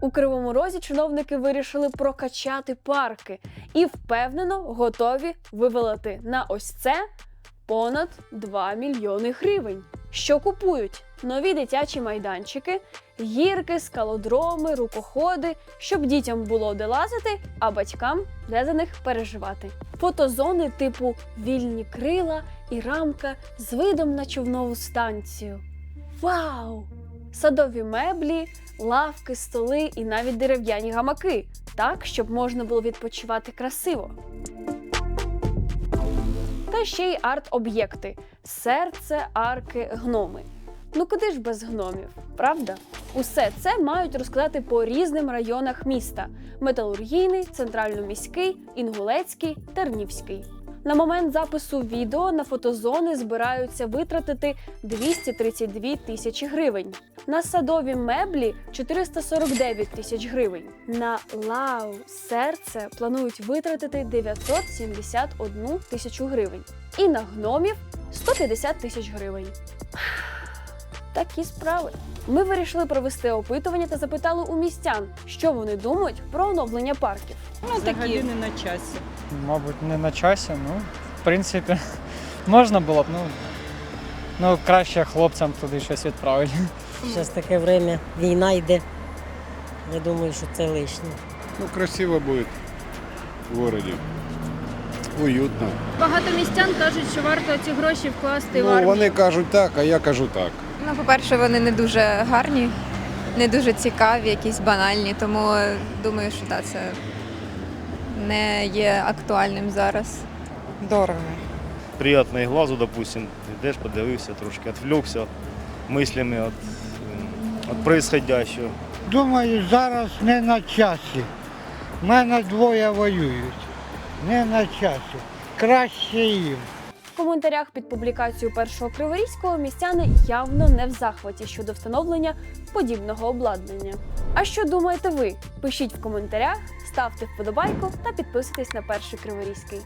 У Кривому Розі чиновники вирішили прокачати парки і впевнено готові вивалити на ось це понад 2 мільйони гривень. Що купують? Нові дитячі майданчики, гірки, скалодроми, рукоходи, щоб дітям було де лазити, а батькам де за них переживати. Фотозони типу вільні крила і рамка з видом на човнову станцію. Вау! Садові меблі, лавки, столи і навіть дерев'яні гамаки, так, щоб можна було відпочивати красиво. Та ще й арт-об'єкти: серце, арки, гноми. Ну куди ж без гномів, правда? Усе це мають розкладати по різним районах міста: металургійний, центрально-міський, інгулецький, тернівський. На момент запису відео на фотозони збираються витратити 232 тисячі гривень. На садові меблі 449 тисяч гривень. На лау серце планують витратити 971 тисячу гривень. І на гномів 150 тисяч гривень. Такі справи. Ми вирішили провести опитування та запитали у містян, що вони думають про оновлення парків. Ну, Взагалі такі. не на часі. Мабуть, не на часі. Ну, в принципі, можна було б, ну, ну краще хлопцям туди щось відправити. Зараз таке время, війна йде. Я думаю, що це лишнє. Ну, красиво будет в городе. Уютно. Багато містян кажуть, що варто ці гроші вкласти в Ну, армію. вони кажуть так, а я кажу так. Ну, по-перше, вони не дуже гарні, не дуже цікаві, якісь банальні, тому е, думаю, що да, це не є актуальним зараз. Дорого. приятно глазу, допустим, йдеш, подивився, трошки відвлекся мислями від, від происходящего. Думаю, зараз не на часі. У мене двоє воюють. Не на часі. Краще їм. Коментарях під публікацією першого криворізького містяни явно не в захваті щодо встановлення подібного обладнання. А що думаєте ви? Пишіть в коментарях, ставте вподобайку та підписуйтесь на перший криворізький.